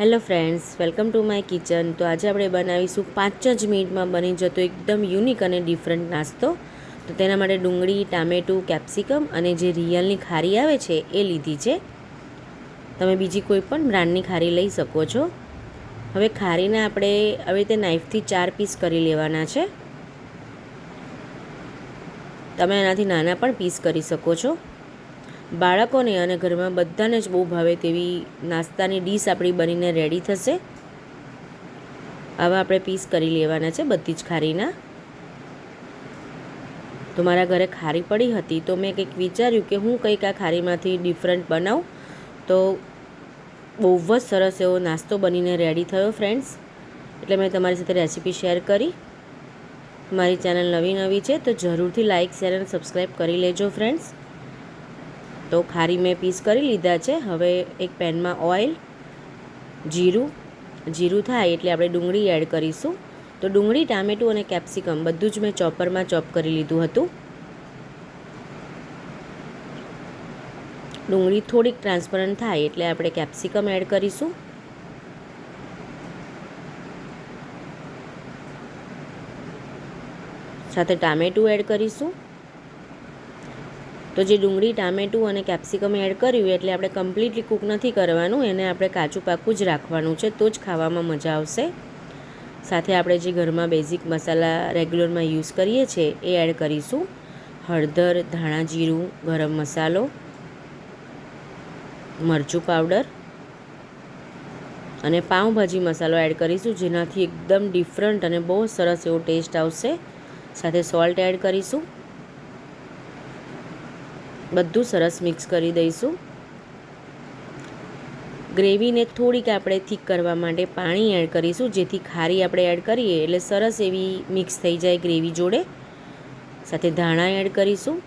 Hello friends, welcome to my kitchen. તો આજે આપણે બનાવીશું પાંચ જ મિનિટમાં બની જતો એકદમ યુનિક અને ડિફરન્ટ નાસ્તો. તો તેના માટે ડુંગળી, ટામેટું, કેપ્સિકમ અને જે રિયલની ખારી આવે છે એ લીધી છે. તમે બીજી કોઈ પણ બ્રાન્ડની ખારી લઈ શકો છો. હવે ખારીને આપણે આવી રીતે નાઇફથી ચાર પીસ કરી લેવાના છે. તમે એનાથી નાના પણ પીસ કરી શકો છો. બાળકોને અને ઘરમાં બધાને જ બહુ ભાવે તેવી નાસ્તાની ડીશ આપણી બનીને રેડી થશે. આવા આપણે પીસ કરી લેવાના છે બધી જ ખારીના. તો મારા ઘરે ખારી પડી હતી તો મેં કંઈક વિચાર્યું કે હું કંઈક આ ખારીમાંથી ડિફરન્ટ બનાવું. તો બહુ જ સરસ એવો નાસ્તો બનીને રેડી થયો ફ્રેન્ડ્સ એટલે મેં તમારી સાથે રેસીપી શેર કરી. મારી ચેનલ નવી નવી છે તો જરૂરથી લાઇક શેર અને સબસ્ક્રાઈબ કરી લેજો ફ્રેન્ડ્સ તો ખારી મેં પીસ કરી લીધા છે. હવે એક પેનમાં ઓઇલ, જીરું જીરું થાય એટલે આપણે ડુંગળી એડ કરીશું. તો ડુંગળી, ટામેટું અને કેપ્સિકમ બધું જ મેં ચોપરમાં ચોપ કરી લીધું હતું. ડુંગળી થોડીક ટ્રાન્સપરન્ટ થાય એટલે આપણે કેપ્સિકમ એડ કરીશું. સાથે ટામેટું એડ કરીશું. તો જે ડુંગળી, ટામેટું અને કેપ્સિકમ એડ કર્યું એટલે આપણે કમ્પ્લીટલી કૂક નથી કરવાનું, એને આપણે કાચું પાકું જ રાખવાનું છે, તો જ ખાવામાં મજા આવશે. સાથે આપણે જે ઘરમાં બેઝિક મસાલા રેગ્યુલરમાં યુઝ કરીએ છીએ, એ એડ કરીશું. હળદર, ધાણા જીરું, ગરમ મસાલો, મરચું પાવડર અને પાઉંભાજી મસાલો એડ કરીશું, જેનાથી એકદમ ડિફરન્ટ અને બહુ સરસ એવો ટેસ્ટ આવશે. સાથે સોલ્ટ એડ કરીશું. બધું સરસ મિક્સ કરી દઈશું. ગ્રેવીને થોડીક આપણે થીક કરવા માટે પાણી એડ કરીશું, જેથી ખારી આપણે એડ કરીએ એટલે સરસ એવી મિક્સ થઈ જાય ગ્રેવી જોડે. સાથે ધાણા એડ કરીશું.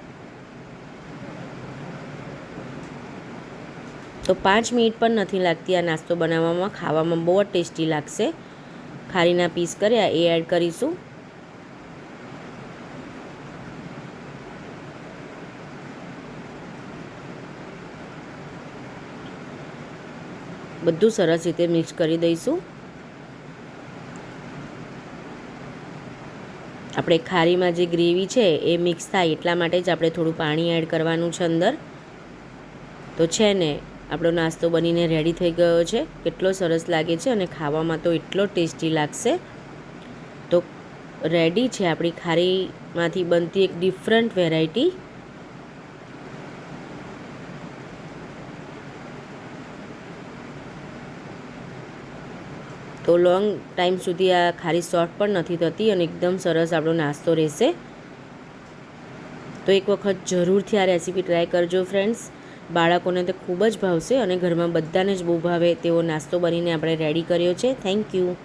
તો પાંચ મિનિટ પણ નથી લાગતી આ નાસ્તો બનાવવામાં, ખાવામાં બહુ જ ટેસ્ટી લાગશે. ખારીના પીસ કર્યા એ એડ કરીશું. બધું સરસ રીતે મિક્સ કરી દઈશું. આપણે ખારીમાં જે ગ્રેવી છે એ મિક્સ થાય એટલા માટે જ આપણે થોડું પાણી એડ કરવાનું છે અંદર. તો છે ને, આપણો નાસ્તો બનીને રેડી થઈ ગયો છે. કેટલો સરસ લાગે છે અને ખાવામાં તો એટલો ટેસ્ટી લાગશે. તો રેડી છે આપણી ખારીમાંથી બનતી એક ડિફરન્ટ વેરાયટી તો લોંગ ટાઈમ સુધી આ ખારી સોફ્ટ પણ નથી થતી અને એકદમ સરસ આપણો નાસ્તો રહેશે. તો એક વખત જરૂરથી આ રેસીપી ટ્રાય કરજો ફ્રેન્ડ્સ બાળકોને તો ખૂબ જ ભાવશે અને ઘરમાં બધાને જ બહુ ભાવે તેવો નાસ્તો બનીને આપણે રેડી કર્યો છે. Thank you